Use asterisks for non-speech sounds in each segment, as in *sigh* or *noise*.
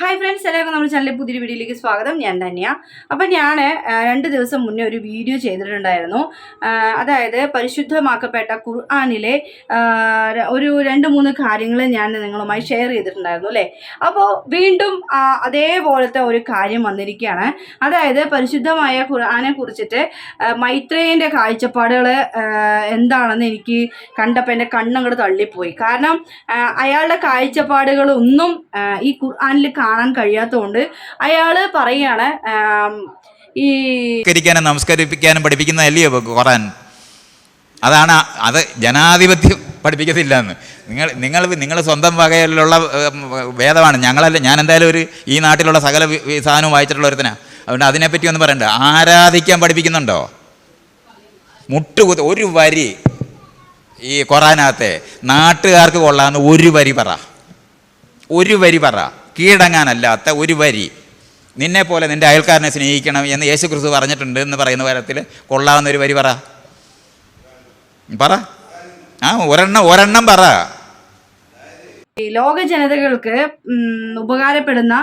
Hi friends എല്ലാവർക്കും നമ്മുടെ ചാനലിൽ പുതിയൊരു വീഡിയോയിലേക്ക് സ്വാഗതം. ഞാൻ തന്നെയാ. അപ്പം ഞാൻ രണ്ട് ദിവസം മുന്നേ ഒരു വീഡിയോ ചെയ്തിട്ടുണ്ടായിരുന്നു. അതായത് പരിശുദ്ധമാക്കപ്പെട്ട ഖുർആാനിലെ ഒരു രണ്ട് മൂന്ന് കാര്യങ്ങൾ ഞാൻ നിങ്ങളുമായി ഷെയർ ചെയ്തിട്ടുണ്ടായിരുന്നു അല്ലേ? അപ്പോൾ വീണ്ടും അതേപോലത്തെ ഒരു കാര്യം വന്നിരിക്കുകയാണ്. അതായത് പരിശുദ്ധമായ ഖുർആാനെ കുറിച്ചിട്ട് മൈത്രേന്റെ കാഴ്ചപ്പാടുകൾ എന്താണെന്ന് എനിക്ക് കണ്ടപ്പോൾ എന്റെ കണ്ണങ്ങോട് തള്ളിപ്പോയി. കാരണം അയാളുടെ കാഴ്ചപ്പാടുകളൊന്നും ഈ ഖുർആാനിൽ കാണാൻ കഴിയാത്തതുകൊണ്ട് അയാൾ പറയുകയാണ് ഈ നമസ്കരിപ്പിക്കാനും പഠിപ്പിക്കുന്നതല്ലയോ ഖുറാൻ അതാണ് അത് ജനാധിപത്യം പഠിപ്പിക്കത്തില്ല എന്ന് നിങ്ങൾ നിങ്ങൾ നിങ്ങൾ സ്വന്തം വകയിലുള്ള വേദമാണ്. ഞങ്ങളല്ല ഞാൻ എന്തായാലും ഒരു ഈ നാട്ടിലുള്ള സകല സാധനവും വായിച്ചിട്ടുള്ള ഒരുത്തനാ. അതുകൊണ്ട് അതിനെപ്പറ്റി ഒന്ന് പറയണ്ട. ആരാധിക്കാൻ പഠിപ്പിക്കുന്നുണ്ടോ? മുട്ടുകുത്ത് ഒരു വരി ഈ ഖുറാനകത്തെ നാട്ടുകാർക്ക് കൊള്ളാമെന്ന് ഒരു വരി പറ. ഒരു വരി പറ. കീഴടങ്ങാനല്ലാത്ത ഒരു വരി. നിന്നെ പോലെ നിന്റെ അയൽക്കാരനെ സ്നേഹിക്കണം എന്ന് യേശു ക്രിസ്തു പറഞ്ഞിട്ടുണ്ട് എന്ന് പറയുന്ന തരത്തിൽ കൊള്ളാവുന്ന ഒരു വരി പറ. പറ. ആ ഒരെണ്ണം ഒരെണ്ണം പറ. ലോക ജനതകൾക്ക് ഉപകാരപ്പെടുന്ന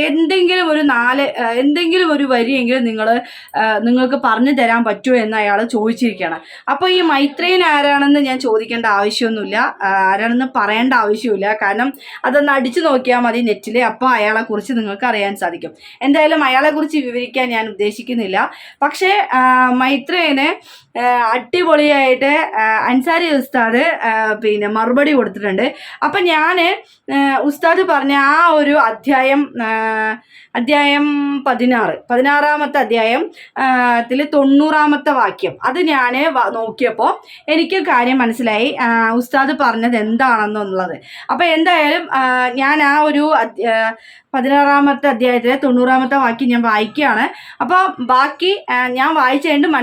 എന്തെങ്കിലും ഒരു നാല് എന്തെങ്കിലും ഒരു വരിയെങ്കിലും നിങ്ങൾ നിങ്ങൾക്ക് പറഞ്ഞു തരാൻ പറ്റുമോ എന്ന് അയാൾ ചോദിച്ചിരിക്കുകയാണ് അപ്പോൾ ഈ മൈത്രേയൻ ആരാണെന്ന് ഞാൻ ചോദിക്കേണ്ട ആവശ്യമൊന്നുമില്ല. ആരാണെന്ന് പറയേണ്ട ആവശ്യമില്ല കാരണം അതൊന്ന് അടിച്ചു നോക്കിയാൽ മതി നെറ്റിൽ അപ്പോൾ അയാളെക്കുറിച്ച് നിങ്ങൾക്ക് അറിയാൻ സാധിക്കും. എന്തായാലും അയാളെക്കുറിച്ച് വിവരിക്കാൻ ഞാൻ ഉദ്ദേശിക്കുന്നില്ല. പക്ഷേ ആ, അടിപൊളിയായിട്ട് അൻസാരി ഉസ്താദ് പിന്നെ മറുപടി കൊടുത്തിട്ടുണ്ട്. അപ്പം ഞാൻ ഉസ്താദ് പറഞ്ഞ ആ ഒരു അധ്യായം അധ്യായം പതിനാറ് പതിനാറാമത്തെ അധ്യായം ത്തിൽ തൊണ്ണൂറാമത്തെ വാക്യം. അത് ഞാൻ നോക്കിയപ്പോൾ എനിക്ക് കാര്യം മനസ്സിലായി. ഉസ്താദ് പറഞ്ഞത് എന്താണെന്നുള്ളത്. അപ്പം എന്തായാലും ഞാൻ ആ ഒരു പതിനാറാമത്തെ അധ്യായത്തിലെ തൊണ്ണൂറാമത്തെ വാക്യം ഞാൻ വായിക്കുകയാണ്. അപ്പോൾ ബാക്കി ഞാൻ വായിച്ചു കഴിഞ്ഞിട്ട്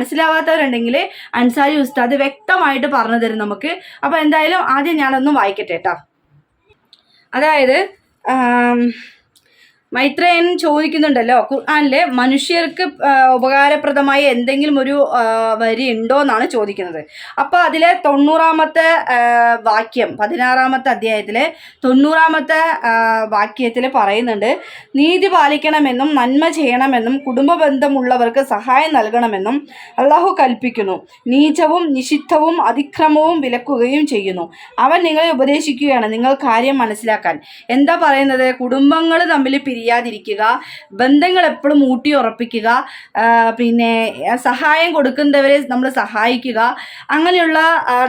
മനസ്സിലാവാത്തവരുണ്ടെങ്കിൽ അൻസാരി ഉസ്താദ് വ്യക്തമായിട്ട് പറഞ്ഞു തരും നമുക്ക്. അപ്പോൾ എന്തായാലും ആദ്യം ഞാനൊന്ന് വായിക്കട്ടെ കേട്ടോ അതായത് മൈത്രേയൻ ചോദിക്കുന്നുണ്ടല്ലോ ഖുർആാനിലെ മനുഷ്യർക്ക് ഉപകാരപ്രദമായി എന്തെങ്കിലും ഒരു വരി ഉണ്ടോ എന്നാണ് ചോദിക്കുന്നത്. അപ്പോൾ അതിലെ തൊണ്ണൂറാമത്തെ വാക്യം പതിനാറാമത്തെ അധ്യായത്തിലെ തൊണ്ണൂറാമത്തെ വാക്യത്തിൽ പറയുന്നുണ്ട് നീതി പാലിക്കണമെന്നും നന്മ ചെയ്യണമെന്നും കുടുംബ ബന്ധമുള്ളവർക്ക് സഹായം നൽകണമെന്നും അള്ളാഹു കൽപ്പിക്കുന്നു. നീചവും നിഷിദ്ധവും അതിക്രമവും വിലക്കുകയും ചെയ്യുന്നു. അവൻ നിങ്ങളെ ഉപദേശിക്കുകയാണ് നിങ്ങൾ കാര്യം മനസ്സിലാക്കാൻ. എന്താ പറയുന്നത്? കുടുംബങ്ങൾ തമ്മിൽ പിരിയാതിരിക്കുക ബന്ധങ്ങൾ എപ്പോഴും ഊട്ടി ഉറപ്പിക്കുക പിന്നെ സഹായം കൊടുക്കുന്നവരെ നമ്മൾ സഹായിക്കുക. അങ്ങനെയുള്ള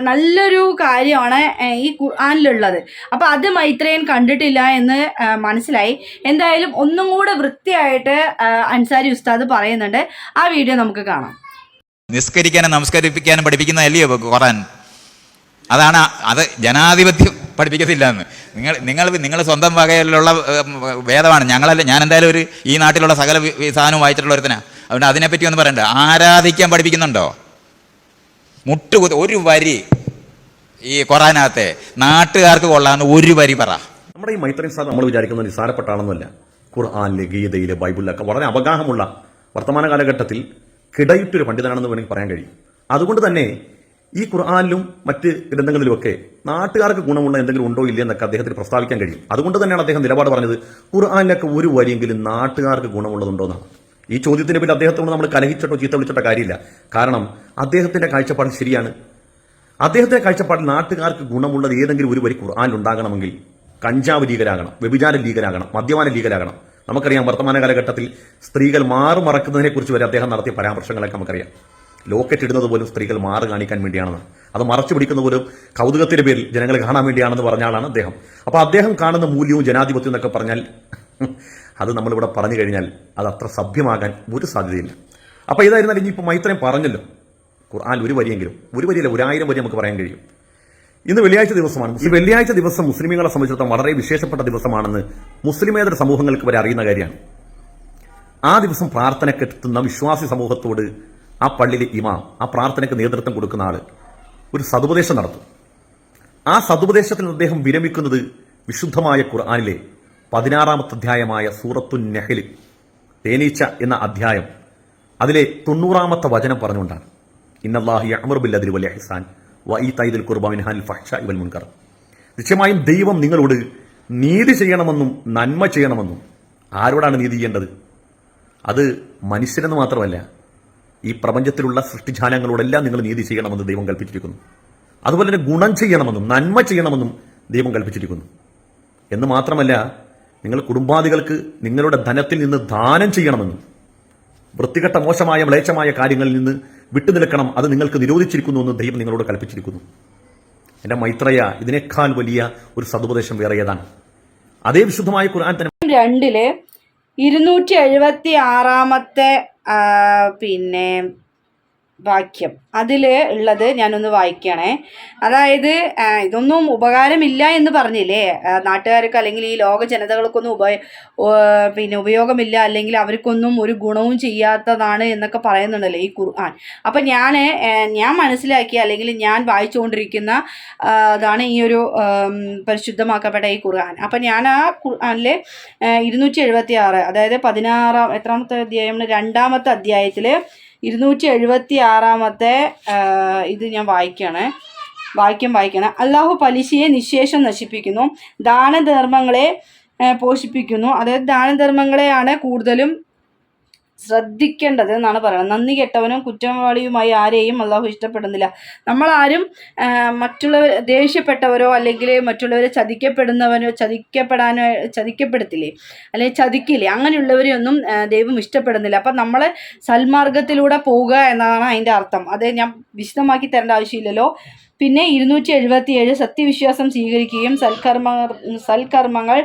നല്ലൊരു കാര്യമാണ് ഈ ഖുർആാനിലുള്ളത്. അപ്പോൾ അത് മൈത്രേയൻ കണ്ടിട്ടില്ല എന്ന് മനസ്സിലായി. എന്തായാലും ഒന്നും കൂടെ വൃത്തിയായിട്ട് അൻസാരി ഉസ്താദ് പറയുന്നുണ്ട്. ആ വീഡിയോ നമുക്ക് കാണാം. നിസ്കരിക്കാനും നമസ്കരിപ്പിക്കാനും പഠിപ്പിക്കുന്ന അല്ലയോ ഖുറാൻ അതാണ് അത് ജനാധിപത്യം പഠിപ്പിക്കത്തില്ല എന്ന് നിങ്ങൾ നിങ്ങൾ നിങ്ങൾ സ്വന്തം വകയിലുള്ള വേദമാണ്. ഞങ്ങളല്ല ഞാൻ എന്തായാലും ഒരു ഈ നാട്ടിലുള്ള സകല സാധനവും വായിച്ചിട്ടുള്ള ഒരുത്തനാ. അതുകൊണ്ട് അതിനെപ്പറ്റി ഒന്നും പറയണ്ട. ആരാധിക്കാൻ പഠിപ്പിക്കുന്നുണ്ടോ? മുട്ടുകുത്ത് ഒരു വരി ഈ കൊറാനാത്തെ നാട്ടുകാർക്ക് കൊള്ളാന്ന് ഒരു വരി പറ. നമ്മുടെ ഈ മൈത്രി സാർ നമ്മൾ വിചാരിക്കുന്ന നിസാരപ്പെട്ടാണെന്നല്ല. ഖുർആാനിലെ ഗീതയിലെ ബൈബിളിലൊക്കെ വളരെ അവഗാഹമുള്ള വർത്തമാന കാലഘട്ടത്തിൽ കിടയിട്ടൊരു പണ്ഡിതനാണെന്ന് വേണമെങ്കിൽ പറയാൻ കഴിയും. അതുകൊണ്ട് തന്നെ ഈ ഖുർആാനിലും മറ്റ് ഗ്രന്ഥങ്ങളിലുമൊക്കെ നാട്ടുകാർക്ക് ഗുണമുള്ള എന്തെങ്കിലും ഉണ്ടോ ഇല്ലേ എന്നൊക്കെ അദ്ദേഹത്തിന് പ്രസ്താവിക്കാൻ കഴിയും. അതുകൊണ്ട് തന്നെയാണ് അദ്ദേഹം നിലപാട് പറഞ്ഞത് ഖുർആാനിലൊക്കെ ഒരു വരിയെങ്കിലും നാട്ടുകാർക്ക് ഗുണമുള്ളതുണ്ടോ എന്നാണ്. ഈ ചോദ്യത്തിന് പിന്നെ അദ്ദേഹത്തോട് നമ്മൾ കലഹിച്ചിട്ടോ ചീത്ത വിളിച്ചിട്ടോ കാര്യമില്ല. കാരണം അദ്ദേഹത്തിന്റെ കാഴ്ചപ്പാട് ശരിയാണ്. അദ്ദേഹത്തിന്റെ കാഴ്ചപ്പാട് നാട്ടുകാർക്ക് ഗുണമുള്ളത് ഏതെങ്കിലും ഒരു വരി ഖുർആാനിൽ ഉണ്ടാകണമെങ്കിൽ കഞ്ചാവ് ലീഗരാകണം വ്യഭിചാര ലീഗരാകണം മദ്യപാന ലീഗരാകണം നമുക്കറിയാം വർത്തമാന കാലഘട്ടത്തിൽ സ്ത്രീകൾ മാറുമറക്കുന്നതിനെക്കുറിച്ച് മറക്കുന്നതിനെ കുറിച്ച് വരെ അദ്ദേഹം നടത്തിയ പരാമർശങ്ങളൊക്കെ നമുക്കറിയാം. ലോക്കറ്റ് ഇടുന്നത് പോലും സ്ത്രീകൾ മാറ് കാണിക്കാൻ വേണ്ടിയാണെന്ന്. അത് മറച്ചു പിടിക്കുന്ന പോലും കൗതുകത്തിന്റെ പേരിൽ ജനങ്ങൾ കാണാൻ വേണ്ടിയാണെന്ന് പറഞ്ഞ ആളാണ് അദ്ദേഹം. അപ്പൊ അദ്ദേഹം കാണുന്ന മൂല്യവും ജനാധിപത്യം എന്നൊക്കെ പറഞ്ഞാൽ *laughs* അത് നമ്മളിവിടെ പറഞ്ഞു കഴിഞ്ഞാൽ അത് അത്ര സഭ്യമാകാൻ ഒരു സാധ്യതയില്ല. അപ്പൊ ഇതായിരുന്നാലും ഇനിയിപ്പോൾ മൈത്രയും പറഞ്ഞല്ലോ ഖുർആൻ ഒരു വരിയെങ്കിലും ഒരു വരിയല്ല ഒരായിരം വരി നമുക്ക് പറയാൻ കഴിയും. ഇന്ന് വെള്ളിയാഴ്ച ദിവസമാണ്. ഈ വെള്ളിയാഴ്ച ദിവസം മുസ്ലിമുകളെ സംബന്ധിച്ചിടത്തോളം വളരെ വിശേഷപ്പെട്ട ദിവസമാണെന്ന് മുസ്ലിമേതര സമൂഹങ്ങൾക്ക് വരെ അറിയുന്ന കാര്യമാണ്. ആ ദിവസം പ്രാർത്ഥനക്കെത്തുന്ന വിശ്വാസി സമൂഹത്തോട് ആ പള്ളിയിലെ ഇമാം ആ പ്രാർത്ഥനയ്ക്ക് നേതൃത്വം കൊടുക്കുന്ന ആൾ ഒരു സതുപദേശം നടത്തും. ആ സതുപദേശത്തിൽ അദ്ദേഹം വിരമിക്കുന്നത് വിശുദ്ധമായ ഖുർആാനിലെ പതിനാറാമത്തെ അധ്യായമായ സൂറത്തു നെഹ്ല് തേനീച്ച എന്ന അധ്യായം. അതിലെ തൊണ്ണൂറാമത്തെ വചനം പറഞ്ഞുകൊണ്ടാണ്. ഇന്നല്ലാഹി അമർ വലിയ ഹിസാൻ വഈതൈദുൽ ഖുർബ മിൻഹാൽ ഫഹ്ഷ ഇവൽ മുൻകർ. നിശ്ചയമായും ദൈവം നിങ്ങളോട് നീതി ചെയ്യണമെന്നും നന്മ ചെയ്യണമെന്നും ആരോടാണ് നീതി ചെയ്യേണ്ടത്? അത് മനുഷ്യരെന്ന് മാത്രമല്ല ഈ പ്രപഞ്ചത്തിലുള്ള സൃഷ്ടിജാലങ്ങളോടെല്ലാം നിങ്ങൾ നീതി ചെയ്യണമെന്ന് ദൈവം കൽപ്പിച്ചിരിക്കുന്നു. അതുപോലെ തന്നെ ഗുണം ചെയ്യണമെന്നും നന്മ ചെയ്യണമെന്നും ദൈവം കൽപ്പിച്ചിരിക്കുന്നു. എന്ന് മാത്രമല്ല നിങ്ങൾ കുടുംബാദികൾക്ക് നിങ്ങളുടെ ധനത്തിൽ നിന്ന് ദാനം ചെയ്യണമെന്നും വൃത്തികെട്ട മോശമായ മ്ലേച്ഛമായ കാര്യങ്ങളിൽ നിന്ന് വിട്ടുനിൽക്കണം അത് നിങ്ങൾക്ക് നിരോധിച്ചിരിക്കുന്നു എന്ന് ദൈവം നിങ്ങളോട് കൽപ്പിച്ചിരിക്കുന്നു. എന്റെ മൈത്രയ ഇതിനേക്കാൾ വലിയ ഒരു സതുപദേശം വേറെ ഏതാണ്? അതേ വിശുദ്ധമായ ഖുർആൻ തന്നെ രണ്ടിൽ ഇരുന്നൂറ്റി എഴുപത്തി ആറാമത്തെ പിന്നെ വാക്യം. അതിൽ ഉള്ളത് ഞാനൊന്ന് വായിക്കണേ. അതായത് ഇതൊന്നും ഉപകാരമില്ല എന്ന് പറഞ്ഞില്ലേ? നാട്ടുകാർക്ക് അല്ലെങ്കിൽ ഈ ലോക ജനതകൾക്കൊന്നും ഉപ പിന്നെ ഉപയോഗമില്ല അല്ലെങ്കിൽ അവർക്കൊന്നും ഒരു ഗുണവും ചെയ്യാത്തതാണ് എന്നൊക്കെ പറയുന്നുണ്ടല്ലോ ഈ ഖുർആൻ. അപ്പം ഞാൻ ഞാൻ മനസ്സിലാക്കി അല്ലെങ്കിൽ ഞാൻ വായിച്ചുകൊണ്ടിരിക്കുന്ന അതാണ് ഈ ഒരു പരിശുദ്ധമാക്കപ്പെട്ട ഈ ഖുർആൻ. അപ്പം ഞാൻ ആ ഖുർആനിലെ ഇരുന്നൂറ്റി എഴുപത്തി ആറ് അതായത് പതിനാറാം എത്രാമത്തെ അധ്യായം രണ്ടാമത്തെ അധ്യായത്തിൽ ഇരുന്നൂറ്റി എഴുപത്തി ആറാമത്തെ ഇത് ഞാൻ വായിക്കുകയാണ് വാക്യം വായിക്കണം. അള്ളാഹു പലിശയെ നിശേഷം നശിപ്പിക്കുന്നു. ദാനധർമ്മങ്ങളെ പോഷിപ്പിക്കുന്നു. അതായത് ദാനധർമ്മങ്ങളെയാണ് കൂടുതലും ശ്രദ്ധിക്കേണ്ടത് എന്നാണ് പറയുന്നത്. നന്ദി കെട്ടവനും കുറ്റവാളിയുമായി ആരെയും അള്ളാഹു ഇഷ്ടപ്പെടുന്നില്ല. നമ്മളാരും മറ്റുള്ളവർ ദേഷ്യപ്പെട്ടവരോ അല്ലെങ്കിൽ മറ്റുള്ളവരെ ചതിക്കപ്പെടുന്നവനോ ചതിക്കപ്പെടാനോ ചതിക്കപ്പെടുത്തില്ലേ അല്ലെങ്കിൽ ചതിക്കില്ലേ അങ്ങനെയുള്ളവരെയൊന്നും ഒന്നും ദൈവം ഇഷ്ടപ്പെടുന്നില്ല. അപ്പം നമ്മൾ സൽമാർഗത്തിലൂടെ പോവുക എന്നതാണ് അതിന്റെ അർത്ഥം. അത് ഞാൻ വിശദമാക്കി തരേണ്ട ആവശ്യമില്ലല്ലോ. പിന്നെ ഇരുന്നൂറ്റി എഴുപത്തി ഏഴ് സത്യവിശ്വാസം സ്വീകരിക്കുകയും സൽക്കർമ്മ സൽക്കർമ്മങ്ങൾ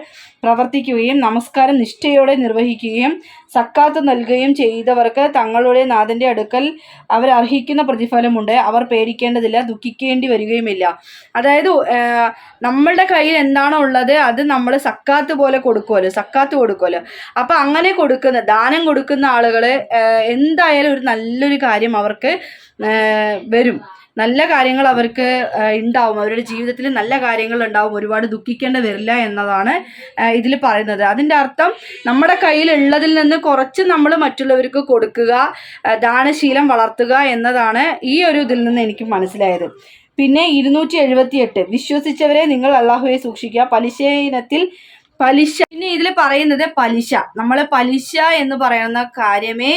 പ്രവർത്തിക്കുകയും നമസ്കാരം നിഷ്ഠയോടെ നിർവഹിക്കുകയും സക്കാത്ത് നൽകുകയും ചെയ്തവർക്ക് തങ്ങളുടെ നാഥന്റെ അടുക്കൽ അവർ അർഹിക്കുന്ന പ്രതിഫലമുണ്ട്. അവർ പേടിക്കേണ്ടതില്ല ദുഃഖിക്കേണ്ടി വരികയുമില്ല. അതായത് നമ്മളുടെ കയ്യിൽ എന്താണോ ഉള്ളത് അത് നമ്മൾ സക്കാത്ത് പോലെ കൊടുക്കുമല്ലോ സക്കാത്ത് കൊടുക്കുമല്ലോ. അപ്പം അങ്ങനെ കൊടുക്കുന്ന ദാനം കൊടുക്കുന്ന ആളുകൾ എന്തായാലും ഒരു നല്ലൊരു കാര്യം അവർക്ക് വരും. നല്ല കാര്യങ്ങൾ അവർക്ക് ഉണ്ടാവും അവരുടെ ജീവിതത്തിൽ നല്ല കാര്യങ്ങൾ ഉണ്ടാവും ഒരുപാട് ദുഃഖിക്കേണ്ടി വരില്ല എന്നതാണ് ഇതിൽ പറയുന്നത്. അതിന്റെ അർത്ഥം നമ്മുടെ കയ്യിലുള്ളതിൽ നിന്ന് കുറച്ച് നമ്മൾ മറ്റുള്ളവർക്ക് കൊടുക്കുക ദാനശീലം വളർത്തുക എന്നതാണ് ഈ ഒരു ഇതിൽ നിന്ന് എനിക്ക് മനസ്സിലായത്. പിന്നെ ഇരുന്നൂറ്റി എഴുപത്തി എട്ട് വിശ്വസിച്ചവരെ നിങ്ങൾ അള്ളാഹുവെ സൂക്ഷിക്കുക. പലിശ ഇനത്തിൽ പലിശ. പിന്നെ ഇതിൽ പറയുന്നത് പലിശ. നമ്മൾ പലിശ എന്ന് പറയുന്ന കാര്യമേ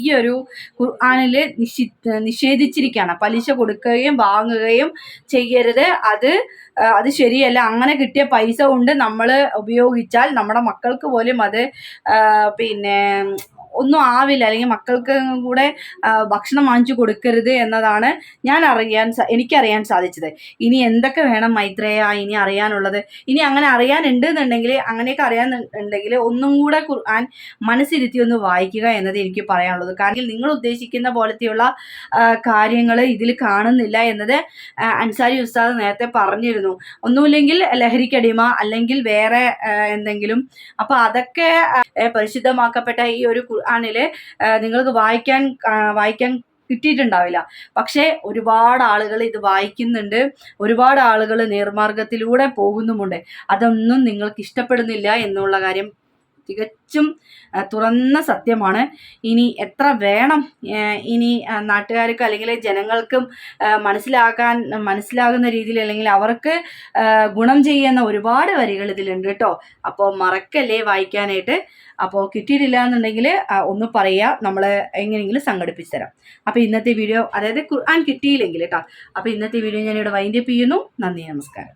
ഈ ഒരു ഖുർആാനിൽ നിഷി നിഷേധിച്ചിരിക്കുകയാണ് പലിശ കൊടുക്കുകയും വാങ്ങുകയും ചെയ്യരുത്. അത് അത് ശരിയല്ല. അങ്ങനെ കിട്ടിയ പൈസ കൊണ്ട് നമ്മൾ ഉപയോഗിച്ചാൽ നമ്മുടെ മക്കൾക്ക് പോലും അത് പിന്നെ ഒന്നും ആവില്ല. അല്ലെങ്കിൽ മക്കൾക്ക് കൂടെ ഭക്ഷണം വാങ്ങിച്ചു കൊടുക്കരുത് എന്നതാണ് ഞാൻ അറിയാൻ എനിക്കറിയാൻ സാധിച്ചത്. ഇനി എന്തൊക്കെ വേണം മൈത്രേയ? ഇനി അറിയാനുള്ളത്. ഇനി അങ്ങനെ അറിയാനുണ്ട് എന്നുണ്ടെങ്കിൽ അങ്ങനെയൊക്കെ അറിയാൻ ഉണ്ടെങ്കിൽ ഒന്നും കൂടെ ഖുർആൻ മനസ്സിരുത്തി ഒന്ന് വായിക്കുക എന്നത് എനിക്ക് പറയാനുള്ളത്. കാരണം നിങ്ങൾ ഉദ്ദേശിക്കുന്ന പോലത്തെയുള്ള കാര്യങ്ങൾ ഇതിൽ കാണുന്നില്ല എന്നത് അൻസാരി ഉസ്താദ് നേരത്തെ പറഞ്ഞിരുന്നു. ഒന്നുമില്ലെങ്കിൽ ലഹരിക്കടിമ അല്ലെങ്കിൽ വേറെ എന്തെങ്കിലും. അപ്പോൾ അതൊക്കെ പരിശുദ്ധമാക്കപ്പെട്ട ഈ ഒരു ഖുർആാനിൽ നിങ്ങൾക്ക് വായിക്കാൻ വായിക്കാൻ കിട്ടിയിട്ടുണ്ടാവില്ല. പക്ഷേ ഒരുപാട് ആളുകൾ ഇത് വായിക്കുന്നുണ്ട്. ഒരുപാട് ആളുകൾ നേർമാർഗത്തിലൂടെ പോകുന്നുമുണ്ട്. അതൊന്നും നിങ്ങൾക്ക് ഇഷ്ടപ്പെടുന്നില്ല എന്നുള്ള കാര്യം തികച്ചും തുറന്ന സത്യമാണ്. ഇനി എത്ര വേണം ഇനി നാട്ടുകാർക്ക് അല്ലെങ്കിൽ ജനങ്ങൾക്കും മനസ്സിലാക്കാൻ മനസ്സിലാകുന്ന രീതിയിൽ അല്ലെങ്കിൽ അവർക്ക് ഗുണം ചെയ്യുന്ന ഒരുപാട് വരികൾ ഇതിലുണ്ട് കേട്ടോ. അപ്പോൾ മറക്കല്ലേ വായിക്കാനായിട്ട്? അപ്പോൾ കിട്ടിയിട്ടില്ല എന്നുണ്ടെങ്കിൽ ഒന്ന് പറയുക. നമ്മൾ എങ്ങനെയെങ്കിലും സംഘടിപ്പിച്ച് തരാം. അപ്പോൾ ഇന്നത്തെ വീഡിയോ അതായത് ഖുർആൻ കിട്ടിയില്ലെങ്കിൽ കേട്ടോ. അപ്പോൾ ഇന്നത്തെ വീഡിയോ ഞാനിവിടെ വൈൻഡപ്പ് ചെയ്യുന്നു. നന്ദി നമസ്കാരം.